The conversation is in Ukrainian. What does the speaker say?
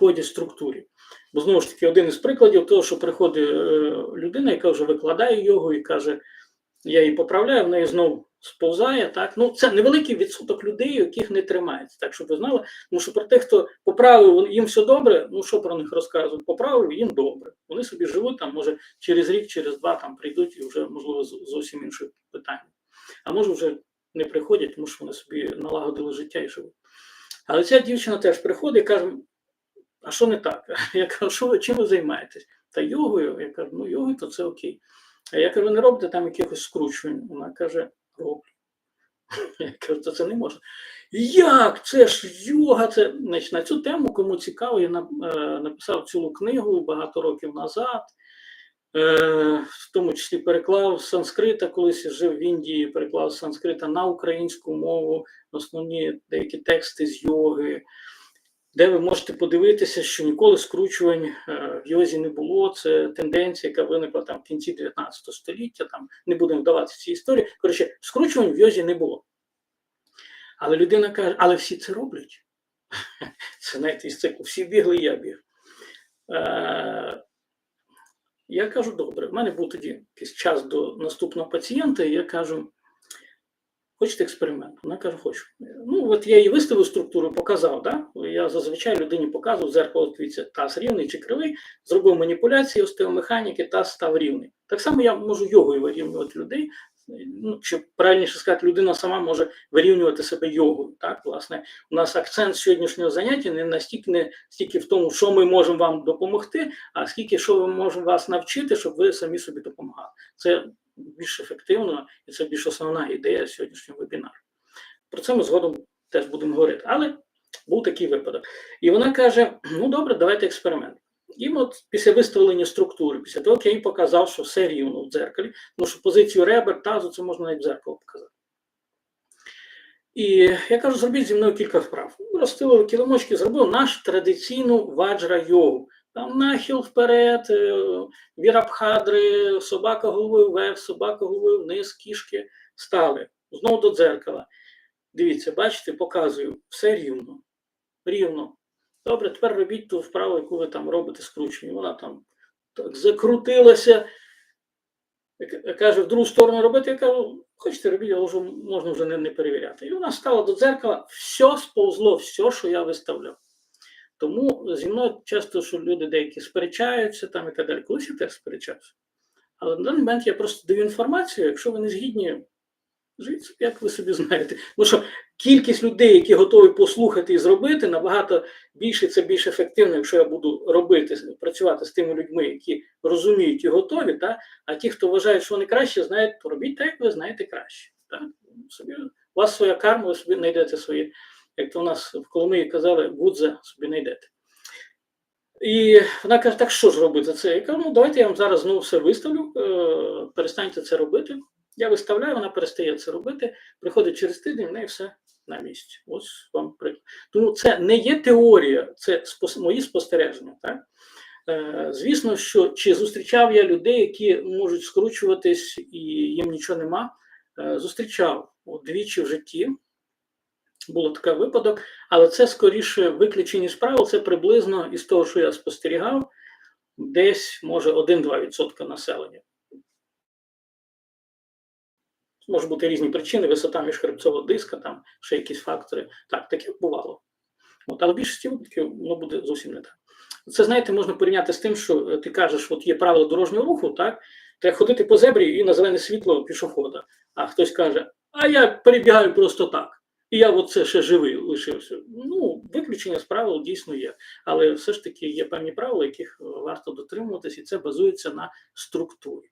ході структурі. Бо знову ж таки, один із прикладів того, що приходить е, людина, яка вже викладає його і каже, я її поправляю, в неї знову сповзає. Так? Ну, це невеликий відсоток людей, яких не тримається. Так, щоб ви знали, тому що про тих, хто поправив, їм все добре, ну що про них розказують? Поправив, їм добре. Вони собі живуть там, може, через рік, через два там прийдуть і вже, можливо, зовсім інше питання. А може вже не приходять, тому що вони собі налагодили життя і живуть. Але ця дівчина теж приходить і каже: а що не так? Я кажу, що чим ви займаєтесь? Та йогою. Я кажу, ну йогою, то це окей. А я кажу, не робите там якихось скручувань. Вона каже, роблю. Я кажу, то це не можна. Як? Це ж йога, це Значить, на цю тему, кому цікаво, я е, написав цілу книгу багато років назад. Е, в тому числі переклав з санскрита, колись я жив в Індії, переклав з санскрита на українську мову основні деякі тексти з йоги, де ви можете подивитися, що ніколи скручувань е, в йозі не було. Це тенденція, яка виникла там в кінці 19 століття. Там не будемо вдаватися в ці історії. Коротше, скручувань в йозі не було. Але людина каже, але всі це роблять. Це знаєте, із циклу. Всі бігли, я біг. Е, я кажу, добре, в мене був тоді якийсь час до наступного пацієнта, і я кажу, хочете експеримент? Вона каже, хочу. Ну, от я їй виставив структуру, показав. Да? Я зазвичай людині показував зеркало, дивіться, таз рівний чи кривий, зробив маніпуляції остеомеханіки, таз став рівний. Так само я можу йогою вирівнювати людей. Ну, чи правильніше сказати, людина сама може вирівнювати себе йогою. Так, власне, у нас акцент сьогоднішнього заняття не настільки не стільки в тому, що ми можемо вам допомогти, а скільки що ми можемо вас навчити, щоб ви самі собі допомагали. Це більш ефективно і це більш основна ідея сьогоднішнього вебінару. Про це ми згодом теж будемо говорити. Але був такий випадок. І вона каже: ну добре, давайте експеримент. І от після виставлення структури, після того, як я їй показав, що все рівно в дзеркалі, тому що позицію ребер, тазу це можна навіть в дзеркало показати. І я кажу, зробіть зі мною кілька вправ. Розстелив килимочки, зробив нашу традиційну ваджра йогу. Там нахил вперед, е, вірабхадри, собака головою вверх, собака головою вниз, кішки стали. Знову до дзеркала. Дивіться, бачите, показую, все рівно. Рівно. Добре, тепер робіть ту вправу, яку ви там робите скручення. Вона там так закрутилася. Каже, в другу сторону робити, я кажу, хочете робіть, але вже можна вже не, не перевіряти. І вона стала до дзеркала, все сповзло, все, що я виставляв. Тому зі мною часто, що люди деякі сперечаються там і так далі. Колись я теж сперечався. Але на даний момент я просто даю інформацію, якщо ви не згідні, живіть, як ви собі знаєте. Тому що кількість людей, які готові послухати і зробити, набагато більше, це більш ефективно, якщо я буду робити, працювати з тими людьми, які розуміють і готові, та? а ті, хто вважають, що вони краще знають, робіть так, як ви знаєте краще. Так? Собі, у вас своя карма, ви собі знайдете свої, як то у нас в Коломиї казали, гудза собі знайдете. І вона каже, так що ж робити це? Я кажу, ну давайте я вам зараз знову все виставлю, е, перестаньте це робити. Я виставляю, вона перестає це робити, приходить через тиждень, в неї все на місці. Ось вам приклад. Тому це не є теорія, це мої спостереження. Так? Е, Звісно, що чи зустрічав я людей, які можуть скручуватись і їм нічого нема. Е, Зустрічав двічі в житті. Було такий випадок, але це скоріше виключені з правил, це приблизно із того, що я спостерігав, десь може 1-2% населення. Може бути різні причини, висота міжхребцевого диска, там ще якісь фактори. Так, таке бувало. От, але в більшості випадків воно буде зовсім не так. Це, знаєте, можна порівняти з тим, що е, ти кажеш, от є правила дорожнього руху, так? Треба ходити по зебрі і на зелене світло пішохода. А хтось каже, а я перебігаю просто так. І я от це ще живий лишився. Ну, виключення з правил дійсно є. Але все ж таки є певні правила, яких варто дотримуватись, і це базується на структурі.